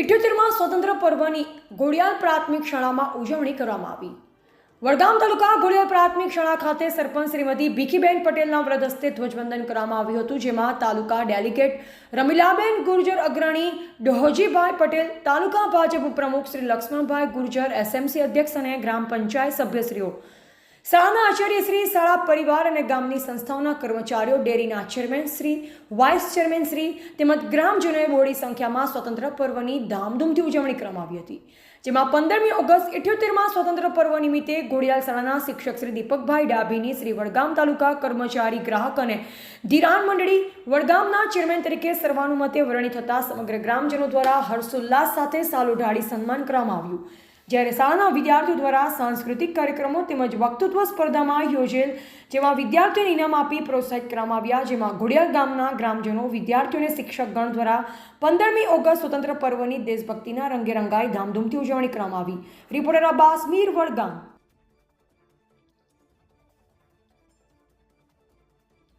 ઇઠ્યોતેરમાં સ્વતંત્ર પર્વની ગોળિયાલ પ્રાથમિક શાળામાં ઉજવણી કરવામાં આવી. વડગામ તાલુકા ગોળિયાલ પ્રાથમિક શાળા ખાતે સરપંચ શ્રીમતી ભીખીબેન પટેલના વ્રત હસ્તે ધ્વજવંદન કરવામાં આવ્યું હતું, જેમાં તાલુકા ડેલિગેટ રમીલાબેન ગુર્જર અગ્રણી ડહોજીભાઈ પટેલ, તાલુકા ભાજપ પ્રમુખ શ્રી લક્ષ્મણભાઈ ગુર્જર, એસએમસી અધ્યક્ષ અને ગ્રામ પંચાયત સભ્યશ્રીઓ શાળાના આચાર્ય શ્રી, શાળા પરિવાર અને ગામની સંસ્થાઓના કર્મચારીઓ, ડેરીના chairman Shri, vice chairman Shri તેમજ ગ્રામજનોએ બોડી સંખ્યામાં સ્વતંત્ર પર્વની ધામધૂમથી ઉજવણી કરવામાં આવી હતી. જેમાં પંદરમી ઓગસ્ટ ઇઠ્યોતેરમાં સ્વતંત્ર પર્વ નિમિત્તે ઘોડિયાલ શાળાના શિક્ષક શ્રી દીપકભાઈ ડાભીની શ્રી વડગામ તાલુકા કર્મચારી ગ્રાહક અને ધિરાણ મંડળી વડગામના ચેરમેન તરીકે સર્વાનુમતે વરણી થતા સમગ્ર ગ્રામજનો દ્વારા હર્ષોલ્લાસ સાથે સાલ ઉઢાડી સન્માન કરવામાં આવ્યું. જ્યારે શાળાના વિદ્યાર્થીઓ દ્વારા સાંસ્કૃતિક કાર્યક્રમો તેમજ વક્તૃત્વ સ્પર્ધામાં યોજેલ જેમાં વિદ્યાર્થીઓને ઇનામ આપી પ્રોત્સાહિત કરવામાં આવ્યા, જેમાં ઘોડિયાલ ગામના ગ્રામજનો વિદ્યાર્થીઓને શિક્ષકગણ દ્વારા પંદરમી ઓગસ્ટ સ્વતંત્ર પર્વની દેશભક્તિના રંગે રંગાઈ ધામધૂમથી ઉજવણી કરવામાં આવી. રિપોર્ટર અબ્બાસ મીર વડગામ